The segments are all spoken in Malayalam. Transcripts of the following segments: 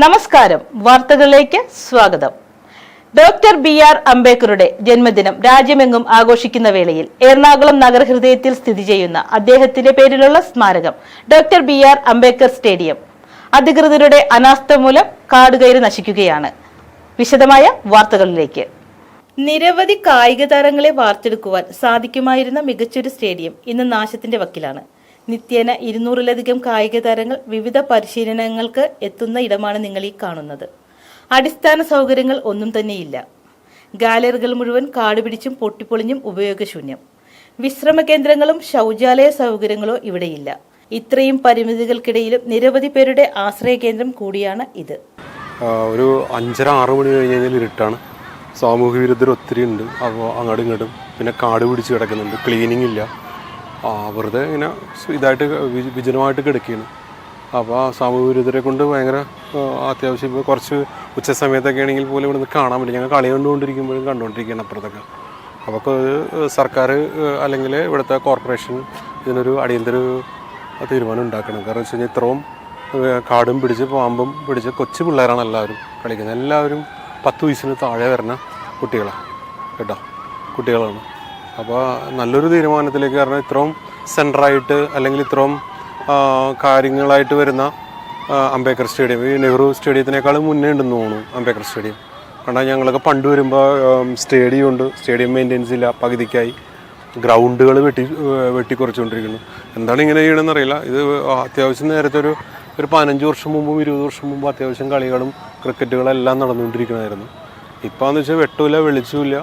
നമസ്കാരം. വാർത്തകളിലേക്ക് സ്വാഗതം. ഡോക്ടർ ബി ആർ അംബേദ്കറുടെ ജന്മദിനം രാജ്യമെങ്ങും ആഘോഷിക്കുന്ന വേളയിൽ എറണാകുളം നഗരഹൃദയത്തിൽ സ്ഥിതി ചെയ്യുന്ന അദ്ദേഹത്തിന്റെ പേരിലുള്ള സ്മാരകം doctor B R Ambedkar stadium. അധികൃതരുടെ അനാസ്ഥ മൂലം കാടുകയറി നശിക്കുകയാണ്. വിശദമായ വാർത്തകളിലേക്ക്. നിരവധി കായിക താരങ്ങളെ വാർത്തെടുക്കുവാൻ സാധിക്കുമായിരുന്ന മികച്ചൊരു സ്റ്റേഡിയം ഇന്ന് നാശത്തിന്റെ വക്കിലാണ്. നിത്യേന ഇരുന്നൂറിലധികം കായിക താരങ്ങൾ വിവിധ പരിശീലനങ്ങൾക്ക് എത്തുന്ന ഇടമാണ് നിങ്ങൾ ഈ കാണുന്നത്. അടിസ്ഥാന സൗകര്യങ്ങൾ ഒന്നും തന്നെയില്ല. ഗാലറികൾ മുഴുവൻ കാടുപിടിച്ചും പൊട്ടിപ്പൊളിഞ്ഞും ഉപയോഗശൂന്യം. വിശ്രമ കേന്ദ്രങ്ങളും ശൗചാലയ സൗകര്യങ്ങളോ ഇവിടെയില്ല. ഇത്രയും പരിമിതികൾക്കിടയിലും നിരവധി പേരുടെ ആശ്രയ കേന്ദ്രം കൂടിയാണ് ഇത്. ഒരു അഞ്ചര ആറ് മണി കഴിഞ്ഞ് കഴിഞ്ഞാൽ ഇരുട്ടാണ്. സാമൂഹ്യ വിരുദ്ധർ ഒത്തിരി ഉണ്ട്. അപ്പോൾ അങ്ങോട്ടും ഇങ്ങോട്ടും. പിന്നെ കാട് പിടിച്ച് കിടക്കുന്നുണ്ട്. ക്ലീനിങ് ഇല്ല. വെറുതെ ഇങ്ങനെ ഇതായിട്ട് വിജനമായിട്ട് കിടക്കുകയാണ് അപ്പോൾ ആ സാമൂഹ്യ വിരുദ്ധരെ കൊണ്ട് ഭയങ്കര അത്യാവശ്യം ഇപ്പോൾ കുറച്ച് ഉച്ച സമയത്തൊക്കെ ആണെങ്കിൽ പോലും ഇവിടെ നിന്ന് കാണാൻ പറ്റില്ല ഞങ്ങൾ കളി കണ്ടുകൊണ്ടിരിക്കുമ്പോഴും കണ്ടുകൊണ്ടിരിക്കുകയാണ് അപ്പുറത്തൊക്കെ. അപ്പോൾ സർക്കാർ അല്ലെങ്കിൽ ഇവിടുത്തെ കോർപ്പറേഷൻ ഇതിനൊരു അടിയന്തര തീരുമാനം ഉണ്ടാക്കണം. കാരണം വെച്ച് കഴിഞ്ഞാൽ ഇത്രയും കാടും പിടിച്ച് പാമ്പും പിടിച്ച് കൊച്ചു പിള്ളേരാണ് എല്ലാവരും കളിക്കുന്നത്. എല്ലാവരും പത്ത് വയസ്സിന് താഴെ വരുന്ന കുട്ടികളാണ് കേട്ടോ? കുട്ടികളാണ്. അപ്പോൾ നല്ലൊരു തീരുമാനത്തിലേക്ക് കാരണം ഇത്രയും സെന്ററായിട്ട് അല്ലെങ്കിൽ ഇത്രയും കാര്യങ്ങളായിട്ട് വരുന്ന അംബേദ്കർ സ്റ്റേഡിയം. ഈ നെഹ്റു സ്റ്റേഡിയത്തിനേക്കാളും മുന്നേ ഉണ്ടെന്ന് തോന്നുന്നു അംബേദ്കർ സ്റ്റേഡിയം. കാരണം ഞങ്ങളൊക്കെ പണ്ട് വരുമ്പോൾ സ്റ്റേഡിയം ഉണ്ട്. സ്റ്റേഡിയം മെയിന്റെനൻസ് ഇല്ല പകുതിക്കായി. ഗ്രൗണ്ടുകൾ വെട്ടി വെട്ടിക്കുറച്ചുകൊണ്ടിരിക്കുന്നു. എന്താണ് ഇങ്ങനെ ചെയ്യണമെന്ന് അറിയില്ല. ഇത് അത്യാവശ്യം നേരത്തെ ഒരു ഒരു പതിനഞ്ച് വർഷം മുമ്പും ഇരുപത് വർഷം മുമ്പും അത്യാവശ്യം കളികളും ക്രിക്കറ്റുകളെല്ലാം നടന്നുകൊണ്ടിരിക്കണമായിരുന്നു ഇപ്പോൾ എന്ന് വെച്ചാൽ വെട്ടൂല വെളിച്ചമില്ല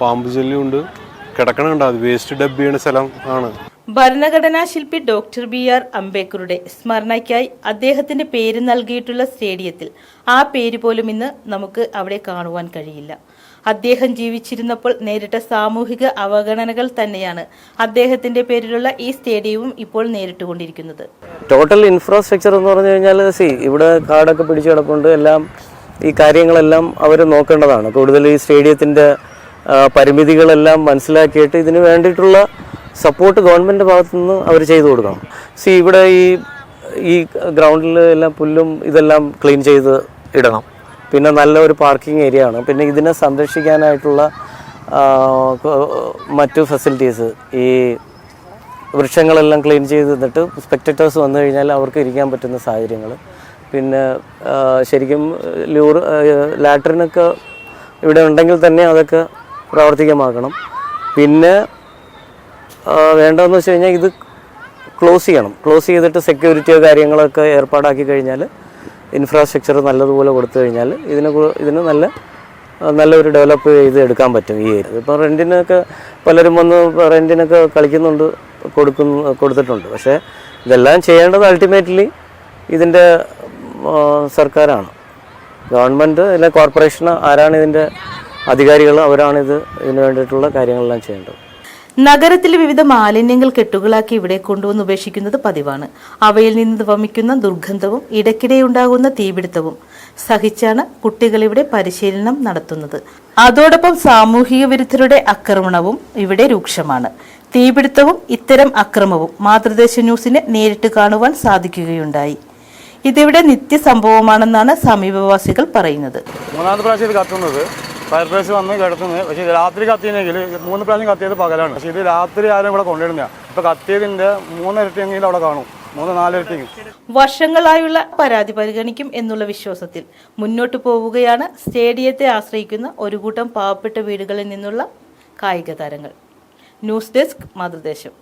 പാമ്പ് ശല്യമുണ്ട്. കിടക്കണുണ്ട്? അത് വേസ്റ്റ് ഡബ് ചെയ്യണ സ്ഥലം ആണ്. ഭരണഘടനാ ശില്പി ഡോക്ടർ ബി ആർ അംബേദ്കറുടെ സ്മരണയ്ക്കായി അദ്ദേഹത്തിന്റെ പേര് നൽകിയിട്ടുള്ള സ്റ്റേഡിയത്തിൽ ആ പേര് പോലും ഇന്ന് നമുക്ക് അവിടെ കാണുവാൻ കഴിയില്ല. അദ്ദേഹം ജീവിച്ചിരുന്നപ്പോൾ നേരിട്ട സാമൂഹിക അവഗണനകൾ തന്നെയാണ് അദ്ദേഹത്തിന്റെ പേരിലുള്ള ഈ സ്റ്റേഡിയവും ഇപ്പോൾ നേരിട്ടുകൊണ്ടിരിക്കുന്നത്. ടോട്ടൽ ഇൻഫ്രാസ്ട്രക്ചർ എന്ന് പറഞ്ഞു കഴിഞ്ഞാൽ സി ഇവിടെ കാടൊക്കെ പിടിച്ചു കിടപ്പുണ്ട്. എല്ലാം ഈ കാര്യങ്ങളെല്ലാം അവർ നോക്കേണ്ടതാണ്. കൂടുതൽ ഈ സ്റ്റേഡിയത്തിന്റെ പരിമിതികളെല്ലാം മനസ്സിലാക്കിയിട്ട് ഇതിന് വേണ്ടിയിട്ടുള്ള സപ്പോർട്ട് ഗവൺമെന്റ് ഭാഗത്തു നിന്ന് അവർ ചെയ്തു കൊടുക്കണം. സി ഇവിടെ ഈ ഈ ഗ്രൗണ്ടിൽ എല്ലാം പുല്ലും ഇതെല്ലാം ക്ലീൻ ചെയ്ത് ഇടണം. പിന്നെ നല്ല ഒരു പാർക്കിംഗ് ഏരിയ ആണ്. പിന്നെ ഇതിനെ സംരക്ഷിക്കാനായിട്ടുള്ള മറ്റു ഫെസിലിറ്റീസ് ഈ വൃക്ഷങ്ങളെല്ലാം ക്ലീൻ ചെയ്ത് തന്നിട്ട് സ്പെക്ടേറ്റേഴ്സ് വന്നു കഴിഞ്ഞാൽ അവർക്ക് ഇരിക്കാൻ പറ്റുന്ന സാഹചര്യങ്ങൾ പിന്നെ ശരിക്കും ലൂർ ലാറ്ററിനൊക്കെ ഇവിടെ ഉണ്ടെങ്കിൽ തന്നെ അതൊക്കെ പ്രാവർത്തികമാക്കണം പിന്നെ വേണ്ടതെന്ന് വെച്ച് കഴിഞ്ഞാൽ ഇത് ക്ലോസ് ചെയ്യണം. ക്ലോസ് ചെയ്തിട്ട് സെക്യൂരിറ്റിയോ കാര്യങ്ങളൊക്കെ ഏർപ്പാടാക്കി കഴിഞ്ഞാൽ ഇൻഫ്രാസ്ട്രക്ചർ നല്ലതുപോലെ കൊടുത്തു കഴിഞ്ഞാൽ ഇതിന് ഇതിന് നല്ല നല്ലൊരു ഡെവലപ്പ് ചെയ്ത് എടുക്കാൻ പറ്റും ഈ ഏരിയ. ഇപ്പം റെന്റിനൊക്കെ പലരും വന്ന് റെന്റിനൊക്കെ കളിക്കുന്നുണ്ട് കൊടുക്കുന്നു കൊടുത്തിട്ടുണ്ട്. പക്ഷേ ഇതെല്ലാം ചെയ്യേണ്ടത് അൾട്ടിമേറ്റ്ലി ഇതിന്റെ സർക്കാരാണ്. ഗവൺമെന്റ് അല്ലെ കോർപ്പറേഷൻ ആരാണ് ഇതിന്റെ അധികാരികൾ അവരാണിത് ഇതിന് വേണ്ടിയിട്ടുള്ള കാര്യങ്ങളെല്ലാം ചെയ്യേണ്ടത്. നഗരത്തിലെ വിവിധ മാലിന്യങ്ങൾ കെട്ടുകളാക്കി ഇവിടെ കൊണ്ടുവന്ന് ഉപേക്ഷിക്കുന്നത് പതിവാണ്. അവയിൽ നിന്ന് വമിക്കുന്ന ദുർഗന്ധവും ഇടയ്ക്കിടെ ഉണ്ടാകുന്ന തീപിടുത്തവും സഹിച്ചാണ് കുട്ടികൾ ഇവിടെ പരിശീലനം നടത്തുന്നത്. അതോടൊപ്പം സാമൂഹിക വിരുദ്ധരുടെ ആക്രമണവും ഇവിടെ രൂക്ഷമാണ്. തീപിടുത്തവും ഇത്തരം അക്രമവും മാതൃദേശ ന്യൂസിന് നേരിട്ട് കാണുവാൻ സാധിക്കുകയുണ്ടായി. ഇതിവിടെ നിത്യസംഭവമാണെന്നാണ് സമീപവാസികൾ പറയുന്നത്. മൂന്നാമത്തെ പ്രാവശ്യം ഇത് കത്തുന്നത്. ഫയർഫോഴ്സ് വന്ന് കിടത്തുന്നത് പക്ഷേ ഇത് രാത്രി കത്തിയെങ്കിൽ മൂന്ന് പ്രാവശ്യം കത്തിയത് പകലാണ്. പക്ഷേ ഇത് രാത്രി ആരും ഇവിടെ കൊണ്ടുവരുന്നതാണ് ഇപ്പോൾ കത്തിയതിന്റെ മൂന്നിരട്ടിയെങ്കിലും അവിടെ കാണും. മൂന്ന് നാലിരട്ടിയെങ്കിലും. വർഷങ്ങളായുള്ള പരാതി പരിഗണിക്കും എന്നുള്ള വിശ്വാസത്തിൽ മുന്നോട്ട് പോവുകയാണ് സ്റ്റേഡിയത്തെ ആശ്രയിക്കുന്ന ഒരു കൂട്ടം പാവപ്പെട്ട വീടുകളിൽ നിന്നുള്ള കായിക താരങ്ങൾ. News desk മാതൃദേശം.